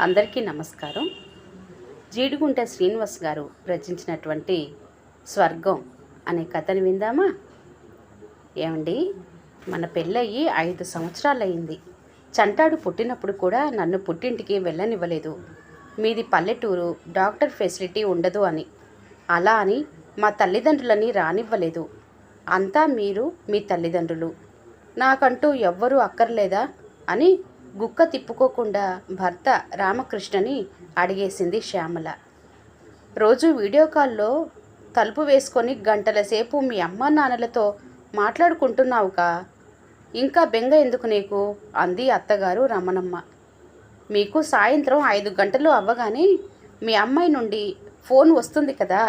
అందరికీ నమస్కారం. జీడిగుంట శ్రీనివాస్ గారు రచించినటువంటి స్వర్గం అనే కథని విందామా? ఏమండి మన పెళ్ళయ్యి ఐదు సంవత్సరాలయ్యింది. చంటాడు పుట్టినప్పుడు కూడా నన్ను పుట్టింటికి వెళ్ళనివ్వలేదు. మీది పల్లెటూరు డాక్టర్ ఫెసిలిటీ ఉండదు అని. అలా అని మా తల్లిదండ్రులని రానివ్వలేదు. అంతా మీరు మీ తల్లిదండ్రులు. నాకంటూ ఎవ్వరూ అక్కర్లేదా అని గుక్క తిప్పుకోకుండా భర్త రామకృష్ణని అడిగేసింది శ్యామల. రోజు వీడియో కాల్లో తలుపు వేసుకొని గంటల సేపు మీ అమ్మా నాన్నలతో మాట్లాడుకుంటున్నావుగా ఇంకా బెంగ ఎందుకు నీకు? అంది అత్తగారు రమణమ్మ. మీకు సాయంత్రం ఐదు గంటలు అవ్వగానే మీ అమ్మాయి నుండి ఫోన్ వస్తుంది కదా.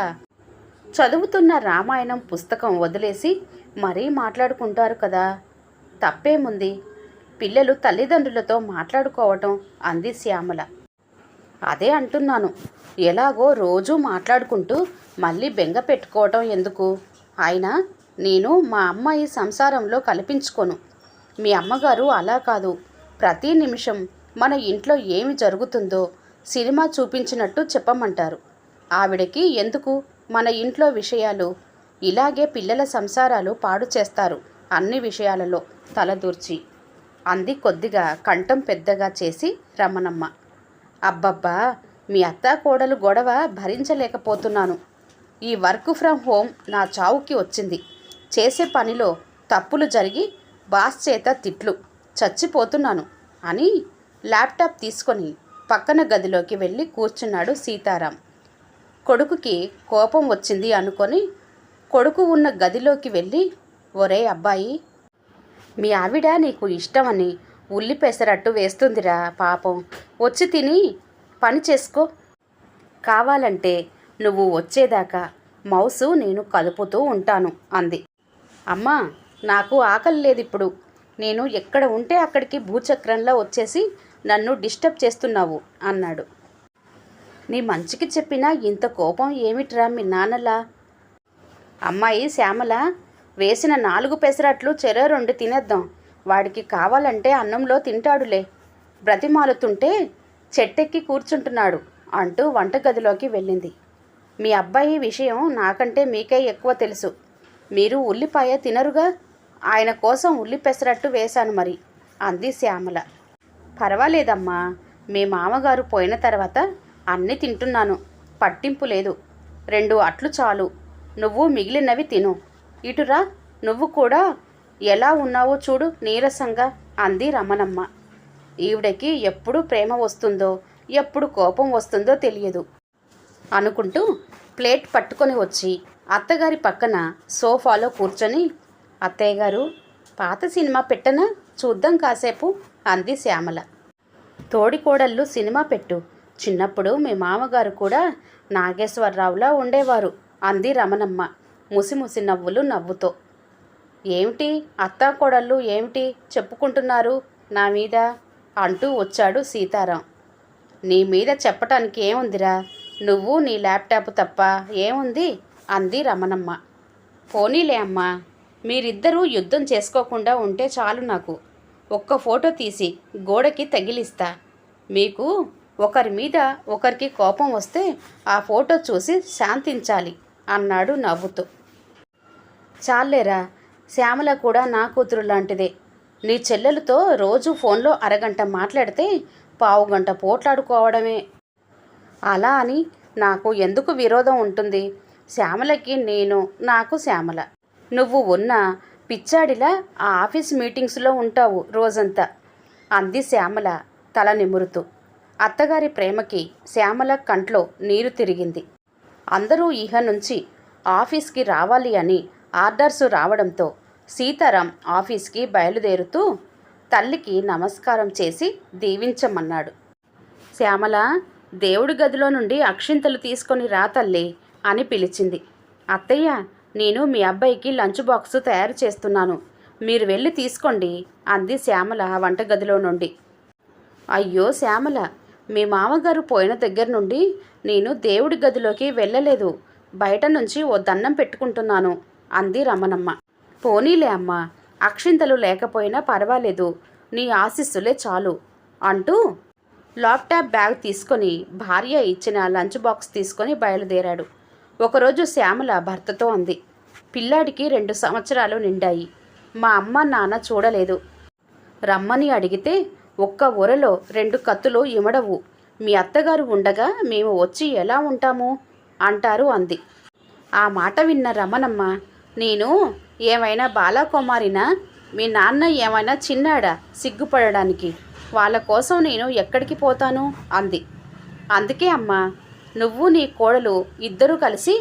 చదువుతున్న రామాయణం పుస్తకం వదిలేసి మరీ మాట్లాడుకుంటారు కదా. తప్పేముంది? పిల్లలు తల్లిదండ్రులతో మాట్లాడుకోవటం అంది శ్యామల. అదే అంటున్నాను. ఎలాగో రోజూ మాట్లాడుకుంటూ మళ్ళీ బెంగ పెట్టుకోవటం ఎందుకు? అయినా నేను మా అమ్మాయి సంసారంలో కల్పించుకోను. మీ అమ్మగారు అలా కాదు. ప్రతి నిమిషం మన ఇంట్లో ఏమి జరుగుతుందో సినిమా చూపించినట్టు చెప్పమంటారు. ఆవిడకి ఎందుకు మన ఇంట్లో విషయాలు? ఇలాగే పిల్లల సంసారాలు పాడు చేస్తారు అన్ని విషయాలలో తలదూర్చి. అంది కొద్దిగా కంఠం పెద్దగా చేసి రమణమ్మ. అబ్బబ్బా మీ అత్త కోడలు గొడవ భరించలేకపోతున్నాను. ఈ వర్క్ ఫ్రమ్ హోమ్ నా చావుకి వచ్చింది. చేసే పనిలో తప్పులు జరిగి బాస్ చేత తిట్లు చచ్చిపోతున్నాను అని ల్యాప్టాప్ తీసుకొని పక్కన గదిలోకి వెళ్ళి కూర్చున్నాడు సీతారాం. కొడుకుకి కోపం వచ్చింది అనుకొని కొడుకు ఉన్న గదిలోకి వెళ్ళి ఒరే అబ్బాయి మీ ఆవిడ నీకు ఇష్టమని ఉల్లి పెసరట్టు వేస్తుందిరా పాపం. వచ్చి తిని పని చేసుకో. కావాలంటే నువ్వు వచ్చేదాకా మౌసు నేను కదుపుతూ ఉంటాను అంది. అమ్మా నాకు ఆకలి లేదు ఇప్పుడు నేను ఎక్కడ ఉంటే అక్కడికి భూచక్రంలో వచ్చేసి నన్ను డిస్టర్బ్ చేస్తున్నావు అన్నాడు. నీ మంచికి చెప్పినా ఇంత కోపం ఏమిట్రా మీ నాన్నలా? అమ్మాయి శ్యామల వేసిన నాలుగు పెసరట్లు చెర రెండు తినేద్దాం. వాడికి కావాలంటే అన్నంలో తింటాడులే. బ్రతిమాలుతుంటే చెట్టెక్కి కూర్చుంటున్నాడు అంటూ వంటగదిలోకి వెళ్ళింది. మీ అబ్బాయి విషయం నాకంటే మీకే ఎక్కువ తెలుసు. మీరు ఉల్లిపాయ తినరుగా? ఆయన కోసం ఉల్లి పెసరట్టు వేశాను మరి అంది శ్యామల. పర్వాలేదమ్మా మీ మామగారు పోయిన తర్వాత అన్నీ తింటున్నాను. పట్టింపు లేదు. రెండు అట్లు చాలు. నువ్వు మిగిలినవి తిను. ఇటురా నువ్వు కూడా ఎలా ఉన్నావో చూడు నీరసంగా అంది రమణమ్మ. ఈవిడకి ఎప్పుడు ప్రేమ వస్తుందో ఎప్పుడు కోపం వస్తుందో తెలియదు. అనుకుంటూ ప్లేట్ పట్టుకొని వచ్చి అత్తగారి పక్కన సోఫాలో కూర్చొని అత్తయ్య గారు పాత సినిమా పెట్టనా? చూద్దాం కాసేపు అంది శ్యామల. తోడికోడళ్ళు సినిమా పెట్టు. చిన్నప్పుడు మీ మామగారు కూడా నాగేశ్వరరావులా ఉండేవారు అంది రమణమ్మ. ముసిముసి నవ్వులు నవ్వుతో. ఏమిటి? అత్తాకోడళ్ళు ఏమిటి? చెప్పుకుంటున్నారు నా మీద? అంటూ వచ్చాడు సీతారాం. నీ మీద చెప్పటానికి ఏముందిరా? నువ్వు నీ ల్యాప్టాప్ తప్ప ఏముంది? అంది రమణమ్మ. పోనీలే అమ్మా మీరిద్దరూ యుద్ధం చేసుకోకుండా ఉంటే చాలు నాకు. ఒక్క ఫోటో తీసి గోడకి తగిలిస్తా. మీకు ఒకరి మీద ఒకరికి కోపం వస్తే ఆ ఫోటో చూసి శాంతించాలి. అన్నాడు నవ్వుతూ. చాలేరా శ్యామల కూడా నా కూతురు లాంటిదే. నీ చెల్లెలతో రోజు ఫోన్లో అరగంట మాట్లాడితే పావుగంట పోట్లాడుకోవడమే. అలా అని నాకు ఎందుకు విరోధం ఉంటుంది? శ్యామలకి నేను నాకు శ్యామల. నువ్వు ఉన్న పిచ్చాడిలా ఆ ఆఫీస్ మీటింగ్స్లో ఉంటావు రోజంతా అంది శ్యామల తల నిమురుతూ. అత్తగారి ప్రేమకి శ్యామల కంట్లో నీరు తిరిగింది. అందరూ ఇహ నుంచి ఆఫీస్కి రావాలి అని ఆర్డర్స్ రావడంతో సీతారాం ఆఫీస్కి బయలుదేరుతూ తల్లికి నమస్కారం చేసి దీవించమన్నాడు. శ్యామల దేవుడి గదిలో నుండి అక్షింతలు తీసుకొని రా తల్లి అని పిలిచింది. అత్తయ్య నేను మీ అబ్బాయికి లంచ్ బాక్స్ తయారు చేస్తున్నాను. మీరు వెళ్ళి తీసుకోండి అంది శ్యామల వంటగదిలో నుండి. అయ్యో శ్యామల మీ మామగారు పోయిన దగ్గర నుండి నేను దేవుడి గదిలోకి వెళ్ళలేదు. బయట నుంచి ఓ దండం పెట్టుకుంటున్నాను అంది రమణమ్మ. పోనీలే అమ్మా అక్షింతలు లేకపోయినా పర్వాలేదు నీ ఆశీస్సులే చాలు అంటూ ల్యాప్టాప్ బ్యాగ్ తీసుకొని భార్య ఇచ్చిన లంచ్ బాక్స్ తీసుకొని బయలుదేరాడు. ఒకరోజు శ్యామల భర్తతో అంది పిల్లాడికి రెండు సంవత్సరాలు నిండాయి మా అమ్మ నాన్న చూడలేదు. రమ్మని అడిగితే ఒక్క ఒరలో రెండు కత్తులు ఇమడవు. మీ అత్తగారు ఉండగా మేము వచ్చి ఎలా ఉంటాము? అంటారు అంది. ఆ మాట విన్న రమణమ్మ నేను ఏమైనా బాలకుమారినా? మీ నాన్న ఏమైనా చిన్నాడా సిగ్గుపడడానికి? వాళ్ళ కోసం నేను ఎక్కడికి పోతాను? అంది. అందుకే అమ్మా నువ్వు నీ కోడలు ఇద్దరూ కలిసి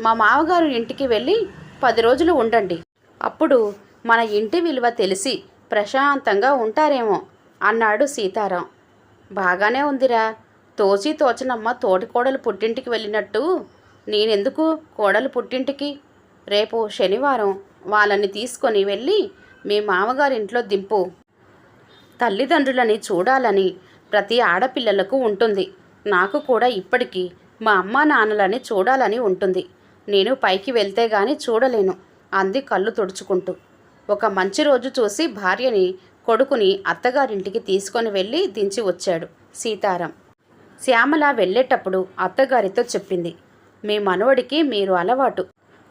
మా మామగారు ఇంటికి వెళ్ళి పది రోజులు ఉండండి. అప్పుడు మన ఇంటి విలువ తెలిసి ప్రశాంతంగా ఉంటారేమో అన్నాడు సీతారాం. బాగానే ఉందిరా. తోచి తోచనమ్మ తోటి కోడలు పుట్టింటికి వెళ్ళినట్టు. నేనెందుకు కోడలు పుట్టింటికి? రేపు శనివారం వాళ్ళని తీసుకొని వెళ్ళి మీ మామగారింట్లో దింపు. తల్లిదండ్రులని చూడాలని ప్రతి ఆడపిల్లలకు ఉంటుంది. నాకు కూడా ఇప్పటికీ మా అమ్మా నాన్నలని చూడాలని ఉంటుంది. నేను పైకి వెళ్తే గాని చూడలేను. అంది కళ్ళు తుడుచుకుంటూ. ఒక మంచి రోజు చూసి భార్యని కొడుకుని అత్తగారింటికి తీసుకొని వెళ్ళి దించి వచ్చాడు సీతారాం. శ్యామల వెళ్ళేటప్పుడు అత్తగారితో చెప్పింది మీ మనవడికి మీరు అలవాటు.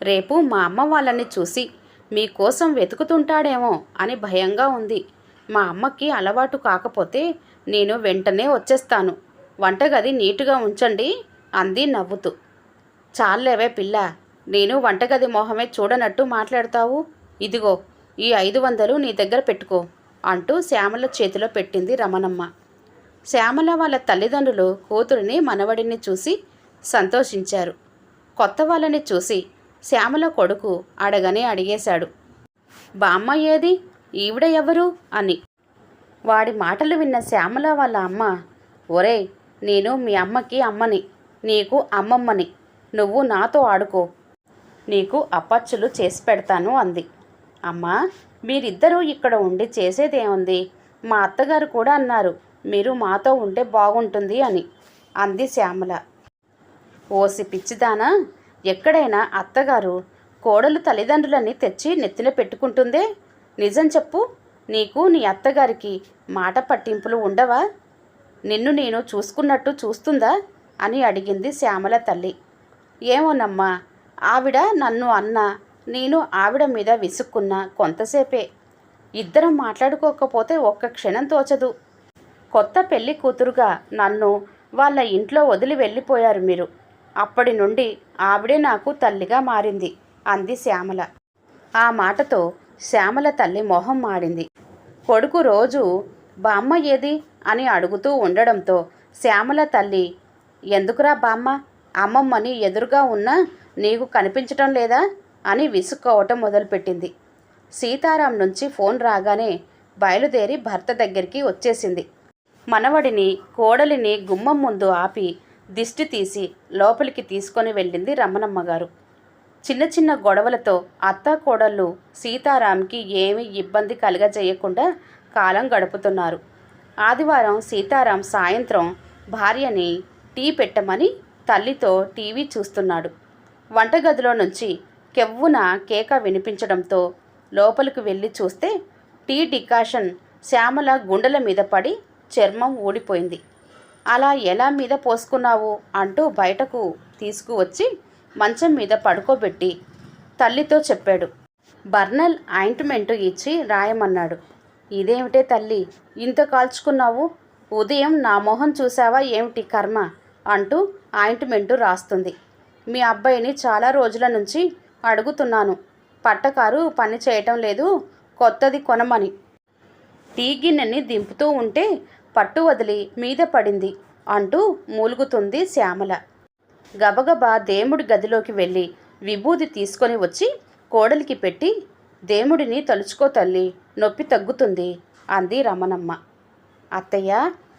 రేపు మా అమ్మ వాళ్ళని చూసి మీకోసం వెతుకుతుంటాడేమో అని భయంగా ఉంది. మా అమ్మకి అలవాటు కాకపోతే నేను వెంటనే వచ్చేస్తాను. వంటగది నీటుగా ఉంచండి అంది నవ్వుతూ. చాలేవే పిల్ల నేను వంటగది మొహమే చూడనట్టు మాట్లాడతావు. ఇదిగో ఈ ఐదు వందలు నీ దగ్గర పెట్టుకో. అంటూ శ్యామల చేతిలో పెట్టింది రమణమ్మ. శ్యామల వాళ్ళ తల్లిదండ్రులు కూతురిని మనవడిని చూసి సంతోషించారు. కొత్త వాళ్ళని చూసి శ్యామల కొడుకు అడగనే అడిగేశాడు. బామ్మ ఏది? ఈవిడ ఎవరు? అని. వాడి మాటలు విన్న శ్యామల వాళ్ళ అమ్మ ఒరే నేను మీ అమ్మకి అమ్మని నీకు అమ్మమ్మని నువ్వు నాతో ఆడుకో నీకు అప్పచ్చులు చేసి పెడతాను అంది. అమ్మా మీరిద్దరూ ఇక్కడ ఉండి చేసేదేముంది? మా అత్తగారు కూడా అన్నారు మీరు మాతో ఉంటే బాగుంటుంది అని అంది శ్యామల. ఓసి పిచ్చిదానా ఎక్కడైనా అత్తగారు కోడలు తల్లిదండ్రులని తెచ్చి నెత్తిన పెట్టుకుంటుందే? నిజం చెప్పు నీకు నీ అత్తగారికి మాట పట్టింపులు ఉండవా? నిన్ను నేను చూసుకున్నట్టు చూస్తుందా? అని అడిగింది శ్యామల తల్లి. ఏమోనమ్మా ఆవిడ నన్ను అన్న నేను ఆవిడ మీద విసుక్కున్న కొంతసేపే. ఇద్దరం మాట్లాడుకోకపోతే ఒక్క క్షణం తోచదు. కొత్త పెళ్ళి కూతురుగా నన్ను వాళ్ళ ఇంట్లో వదిలి వెళ్ళిపోయారు మీరు. అప్పటి నుండి ఆవిడే నాకు తల్లిగా మారింది అంది శ్యామల. ఆ మాటతో శ్యామల తల్లి మొహం మాడింది. కొడుకు రోజు బామ్మ ఏది? అని అడుగుతూ ఉండడంతో శ్యామల తల్లి ఎందుకురా బామ్మ అమ్మమ్మని ఎదురుగా ఉన్నా నీకు కనిపించటం లేదా? అని విసుక్కోవటం మొదలుపెట్టింది. సీతారాం నుంచి ఫోన్ రాగానే బయలుదేరి భర్త దగ్గరికి వచ్చేసింది. మనవడిని కోడలిని గుమ్మం ముందు ఆపి దిష్టి తీసి లోపలికి తీసుకొని వెళ్ళింది రమణమ్మ గారు చిన్న చిన్న గొడవలతో అత్త కోడళ్ళు సీతారాంకి ఏమీ ఇబ్బంది కలగజేయకుండా కాలం గడుపుతున్నారు. ఆదివారం సీతారాం సాయంత్రం భార్యని టీ పెట్టమని తల్లితో టీవీ చూస్తున్నాడు. వంటగదిలో నుంచి కెవ్వున కేక వినిపించడంతో లోపలికి వెళ్ళి చూస్తే టీ డికాషన్ శ్యామల గుండెల మీద పడి చర్మం ఊడిపోయింది. అలా ఎలా మీద పోసుకున్నావు? అంటూ బయటకు తీసుకువచ్చి మంచం మీద పడుకోబెట్టి తల్లితో చెప్పాడు. బర్నల్ ఆయింట్మెంట్ ఇచ్చి రాయమన్నాడు. ఇదేమిటే తల్లి? ఇంత కాల్చుకున్నావు? ఉదయం నా మొహం చూసావా ఏమిటి కర్మ? అంటూ ఆయింట్మెంటు రాస్తుంది. మీ అబ్బాయిని చాలా రోజుల నుంచి అడుగుతున్నాను. పట్టకారు పని చేయటం లేదు కొత్తది కొనమని. టీ గిన్నెని దింపుతూ ఉంటే పట్టు వదిలి మీద పడింది అంటూ మూలుగుతుంది శ్యామల. గబగబా దేముడి గదిలోకి వెళ్ళి విభూది తీసుకొని వచ్చి కోడలికి పెట్టి దేముడిని తలుచుకో తల్లి నొప్పి తగ్గుతుంది అంది రమణమ్మ. అత్తయ్య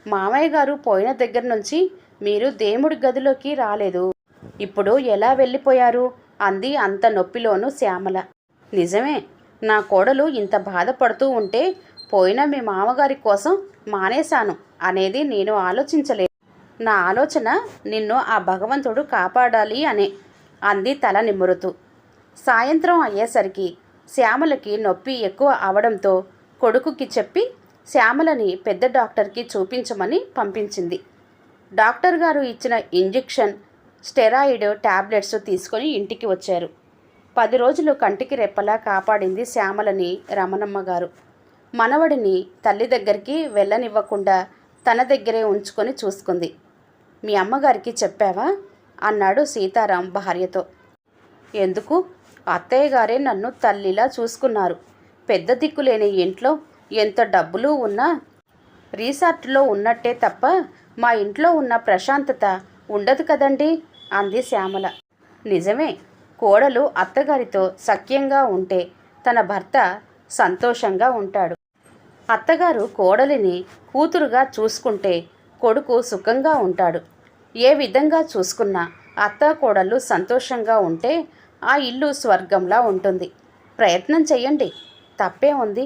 మామయ్య గారు పోయిన దగ్గర నుంచి మీరు దేముడి గదిలోకి రాలేదు. ఇప్పుడు ఎలా వెళ్ళిపోయారు? అంది అంత నొప్పిలోనూ శ్యామల. నిజమే నా కోడలు ఇంత బాధపడుతూ ఉంటే పోయిన మీ మామగారి కోసం మానేశాను అనేది నేను ఆలోచించలేదు. నా ఆలోచన నిన్ను ఆ భగవంతుడు కాపాడాలి అనే అంది తల నిమురుతూ. సాయంత్రం అయ్యేసరికి శ్యామలకి నొప్పి ఎక్కువ అవడంతో కొడుకుకి చెప్పి శ్యామలని పెద్ద డాక్టర్కి చూపించమని పంపించింది. డాక్టర్ గారు ఇచ్చిన ఇంజెక్షన్ స్టెరాయిడ్ టాబ్లెట్స్ తీసుకొని ఇంటికి వచ్చారు. పది రోజులు కంటికి రెప్పలా కాపాడింది శ్యామలని రమణమ్మ గారు. మనవడిని తల్లి దగ్గరికి వెళ్ళనివ్వకుండా తన దగ్గరే ఉంచుకొని చూసుకుంది. మీ అమ్మగారికి చెప్పావా? అన్నాడు సీతారాం భార్యతో. ఎందుకు? అత్తయ్య గారే నన్ను తల్లిలా చూసుకున్నారు. పెద్ద దిక్కులేని ఇంట్లో ఎంత డబ్బులు ఉన్నా రీసార్ట్లో ఉన్నట్టే తప్ప మా ఇంట్లో ఉన్న ప్రశాంతత ఉండదు కదండీ. అంది శ్యామల. నిజమే కోడలు అత్తగారితో సఖ్యంగా ఉంటే తన భర్త సంతోషంగా ఉంటాడు. అత్తగారు కోడలిని కూతురుగా చూసుకుంటే కొడుకు సుఖంగా ఉంటాడు. ఏ విధంగా చూసుకున్నా అత్త కోడళ్ళు సంతోషంగా ఉంటే ఆ ఇల్లు స్వర్గంలా ఉంటుంది. ప్రయత్నం చేయండి తప్పే ఉంది.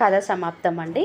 కథ సమాప్తం అండి